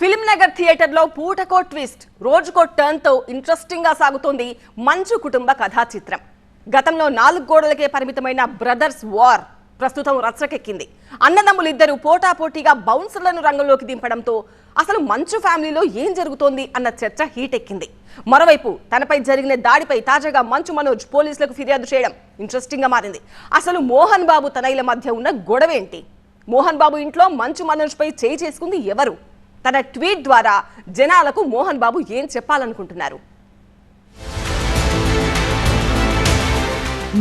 Film Nagar థియేటర్లో పూటకో twist రోజుకో టర్న్తో ఇంట్రెస్టింగ్గా సాగుతోంది మంచు కుటుంబ కథా చిత్రం గతంలో నాలుగు గోడలకే పరిమితమైన బ్రదర్స్ వార్ ప్రస్తుతం రచ్చకెక్కింది. అన్నదమ్ములు ఇద్దరు పోటాపోటీగా బౌన్సర్లను రంగంలోకి దింపడంతో అసలు మంచు ఫ్యామిలీలో ఏం జరుగుతోంది అన్న చర్చ హీట్ ఎక్కింది మరోవైపు తనపై జరిగిన దాడిపై తాజాగా మంచు మనోజ్ పోలీసులకు ఫిర్యాదు చేయడం ఇంట్రెస్టింగ్గా మారింది. అసలు మోహన్ బాబు తనయుల మధ్య ఉన్న గొడవేంటి? మోహన్ బాబు ఇంట్లో మంచు మనోజ్ పై చేయి చేసుకుంది ఎవరు? తన ట్వీట్ ద్వారా జనాలకు మోహన్ బాబు ఏం చెప్పాలనుకుంటున్నారు?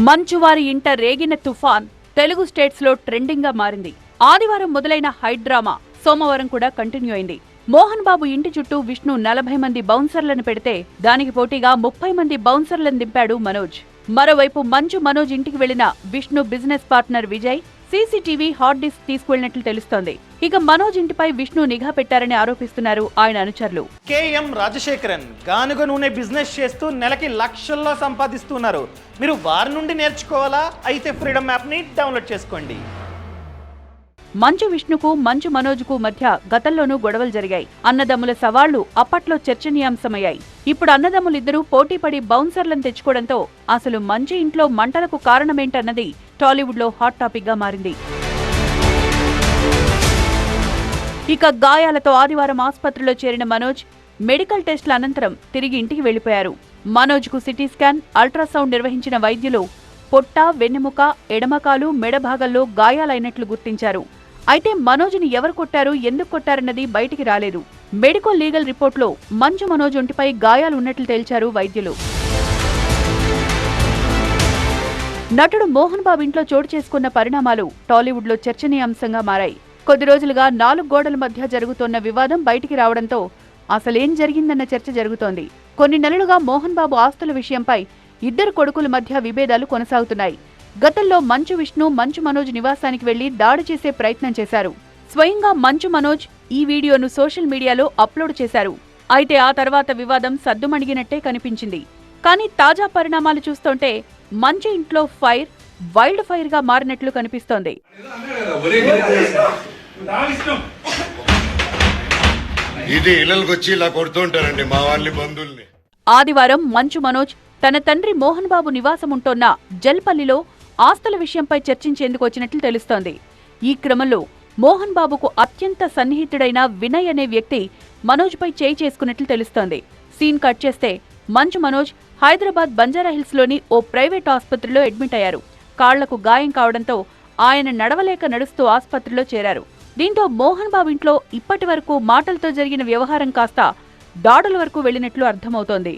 మంచువారి ఇంట రేగిన తుఫాన్ తెలుగు స్టేట్స్లో ట్రెండింగ్గా మారింది. ఆదివారం మొదలైన హైడ్రామా సోమవారం కూడా కంటిన్యూ అయింది. మోహన్ బాబు ఇంటి చుట్టూ విష్ణు నలభై మంది బౌన్సర్లను పెడితే దానికి పోటీగా ముప్పై మంది బౌన్సర్లను దింపాడు మనోజ్. మరోవైపు మంచు మనోజ్ ఇంటికి వెళ్ళిన Vishnu business partner Vijay CCTV hard disk తీసుకువెళ్ళినట్లు తెలుస్తోంది. ఇక మనోజ్ ఇంటిపై విష్ణు నిఘా పెట్టారని ఆరోపిస్తున్నారు ఆయన అనుచరులు. కేఎం రాజశేఖరన్ గానుగ నూనె బిజినెస్ చేస్తూ నెలకి లక్షల్లో సంపాదిస్తున్నారు. మీరు వారి నుండి నేర్చుకోవాలా? అయితే ఫ్రీడమ్ యాప్ని డౌన్లోడ్ చేసుకోండి. మంచు విష్ణుకు మంచు మనోజ్కు మధ్య గతంలోనూ గొడవలు జరిగాయి. అన్నదమ్ముల సవాళ్ళు అప్పట్లో చర్చనీయాంశమయ్యాయి. ఇప్పుడు అన్నదమ్ములిద్దరూ పోటీపడి బౌన్సర్లను తెచ్చుకోవడంతో అసలు మంచు ఇంట్లో మంటలకు కారణమేంటన్నది టాలీవుడ్లో హాట్ టాపిక్గా మారింది. ఇక గాయాలతో ఆదివారం ఆసుపత్రిలో చేరిన మనోజ్ మెడికల్ టెస్టుల అనంతరం తిరిగి ఇంటికి వెళ్ళిపోయారు మనోజ్కు సిటీ స్కాన్ అల్ట్రాసౌండ్ నిర్వహించిన వైద్యులు పొట్ట వెన్నెముక ఎడమకాలు మెడ భాగంలో గాయాలైనట్లు గుర్తించారు. అయితే మనోజ్ని ఎవరు కొట్టారు ఎందుకు కొట్టారన్నది బయటికి రాలేదు. మెడికల్ లీగల్ రిపోర్ట్లో మంచు మనోజ్ ఒంటిపై గాయాలున్నట్లు తేల్చారు వైద్యులు. నటుడు మోహన్ బాబు ఇంట్లో చోటు చేసుకున్న పరిణామాలు టాలీవుడ్లో చర్చనీయాంశంగా మారాయి. కొద్ది రోజులుగా నాలుగు గోడల మధ్య జరుగుతోన్న వివాదం బయటికి రావడంతో అసలేం జరిగిందన్న చర్చ జరుగుతోంది. కొన్ని నెలలుగా మోహన్ బాబు ఆస్తుల విషయంపై ఇద్దరు కొడుకుల మధ్య విభేదాలు కొనసాగుతున్నాయి. గతంలో మంచు విష్ణు మంచు మనోజ్ నివాసానికి వెళ్ళి దాడి చేసే ప్రయత్నం చేశారు. స్వయంగా మంచు మనోజ్ ఈ వీడియోను సోషల్ మీడియాలో అప్లోడ్ చేశారు. అయితే ఆ తర్వాత వివాదం సద్దుమణిగినట్టే కనిపించింది. కానీ తాజా పరిణామాలు చూస్తుంటే మంచు ఇంట్లో ఫైర్ వైల్డ్ ఫైర్గా మారినట్లు కనిపిస్తోంది. ఇది ఇళ్ళకి వచ్చి ఇలా కొడుతూ ఉంటారండి మా వాళ్ళ బంధువుల్ని. ఆదివారం మంచు మనోజ్ తన తండ్రి మోహన్ బాబు నివాసం ఉంటోన్న జల్పల్లిలో ఆస్తుల విషయంపై చర్చించేందుకు వచ్చినట్లు తెలుస్తోంది. ఈ క్రమంలో మోహన్ బాబుకు అత్యంత సన్నిహితుడైన వినయ్ అనే వ్యక్తి మనోజ్పై చేయి చేసుకున్నట్లు తెలుస్తోంది. సీన్ కట్ చేస్తే మంచు మనోజ్ హైదరాబాద్ బంజారాహిల్స్లోని ఓ ప్రైవేట్ ఆసుపత్రిలో అడ్మిట్ అయ్యారు. కాళ్ళకు గాయం కావడంతో ఆయన నడవలేక నడుస్తూ ఆసుపత్రిలో చేరారు. దీంతో మోహన్ బాబు ఇంట్లో ఇప్పటి వరకు మాటలతో జరిగిన వ్యవహారం కాస్త దాడుల వరకు వెళ్ళినట్లు అర్థమవుతోంది.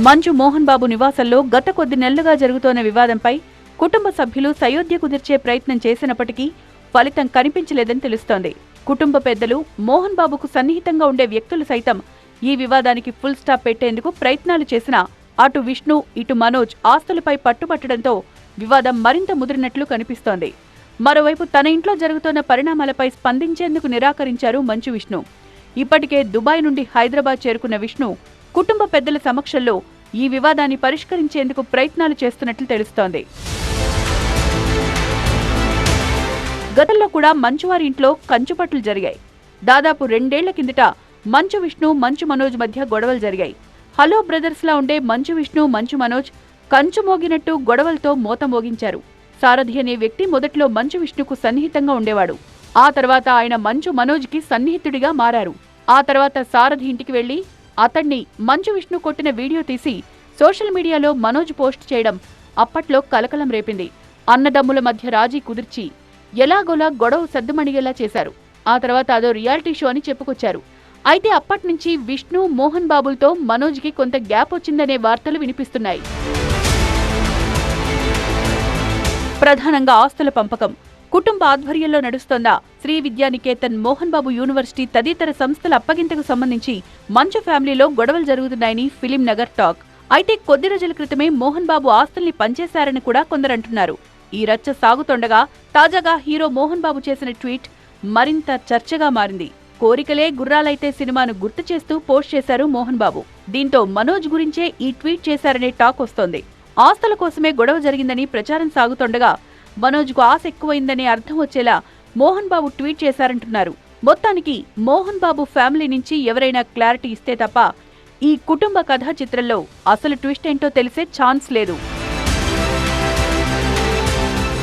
మంచు మోహన్ బాబు నివాసంలో గత కొద్ది నెలలుగా జరుగుతోన్న వివాదంపై కుటుంబ సభ్యులు సయోధ్య కుదిర్చే ప్రయత్నం చేసినప్పటికీ ఫలితం కనిపించలేదని తెలుస్తోంది. కుటుంబ పెద్దలు మోహన్ బాబుకు సన్నిహితంగా ఉండే వ్యక్తులు సైతం ఈ వివాదానికి ఫుల్ స్టాప్ పెట్టేందుకు ప్రయత్నాలు చేసినా అటు విష్ణు ఇటు మనోజ్ ఆస్తులపై పట్టుబట్టడంతో వివాదం మరింత ముదిరినట్లు కనిపిస్తోంది. మరోవైపు తన ఇంట్లో జరుగుతున్న పరిణామాలపై స్పందించేందుకు నిరాకరించారు మంచు విష్ణు. ఇప్పటికే దుబాయ్ నుండి హైదరాబాద్ చేరుకున్న విష్ణు కుటుంబ పెద్దల సమక్షంలో ఈ వివాదాన్ని పరిష్కరించేందుకు ప్రయత్నాలు చేస్తున్నట్లు తెలుస్తోంది. గతంలో కూడా మంచువారి ఇంట్లో కంచుపట్లు జరిగాయి. దాదాపు రెండేళ్ళ కిందట మంచు విష్ణు మంచు మనోజ్ మధ్య గొడవలు జరిగాయి. హలో బ్రదర్స్లా ఉండే మంచు విష్ణు మంచు మనోజ్ కంచు మోగినట్టు గొడవలతో మోత మోగించారు. సారథి అనే వ్యక్తి మొదట్లో మంచు విష్ణుకు సన్నిహితంగా ఉండేవాడు. ఆ తర్వాత ఆయన మంచు మనోజ్కి సన్నిహితుడిగా మారారు. ఆ తర్వాత సారథి ఇంటికి వెళ్ళి అతణ్ణి మంచు విష్ణు కొట్టిన వీడియో తీసి సోషల్ మీడియాలో మనోజ్ పోస్ట్ చేయడం అప్పట్లో కలకలం రేపింది. అన్నదమ్ముల మధ్య రాజీ కుదిర్చి ఎలాగోలా గొడవ సద్దుమణిగేలా చేశారు. ఆ తర్వాత అదో రియాలిటీ షో అని చెప్పుకొచ్చారు. అయితే అప్పటినుంచి విష్ణు మోహన్ బాబులతో మనోజ్కి కొంత గ్యాప్ వచ్చిందనే వార్తలు వినిపిస్తున్నాయి. ప్రధానంగా ఆస్తుల పంపకం. కుటుంబ ఆధ్వర్యంలో నడుస్తోన్న శ్రీ విద్యానికేతన్ మోహన్ బాబు యూనివర్సిటీ తదితర సంస్థల అప్పగింతకు సంబంధించి మంచు ఫ్యామిలీలో గొడవలు జరుగుతున్నాయని ఫిలిం నగర్ టాక్. అయితే కొద్ది రోజుల క్రితమే మోహన్ బాబు ఆస్తుల్ని పంచేశారని కూడా కొందరంటున్నారు. ఈ రచ్చ సాగుతుండగా తాజాగా హీరో మోహన్ బాబు చేసిన ట్వీట్ మరింత చర్చగా మారింది. కోరికలే గుర్రాలైతే సినిమాను గుర్తు చేస్తూ పోస్ట్ చేశారు మోహన్ బాబు. దీంతో మనోజ్ గురించే ఈ ట్వీట్ చేశారనే టాక్ వస్తోంది. ఆస్తుల కోసమే గొడవ జరిగిందని ప్రచారం సాగుతుండగా మనోజ్కు ఆశ ఎక్కువైందనే అర్థం వచ్చేలా మోహన్ బాబు ట్వీట్ చేశారంటున్నారు. మొత్తానికి మోహన్ బాబు ఫ్యామిలీ నుంచి ఎవరైనా క్లారిటీ ఇస్తే తప్ప ఈ కుటుంబ కథా చిత్రంలో అసలు ట్విస్ట్ ఏంటో తెలిసే ఛాన్స్ లేదు.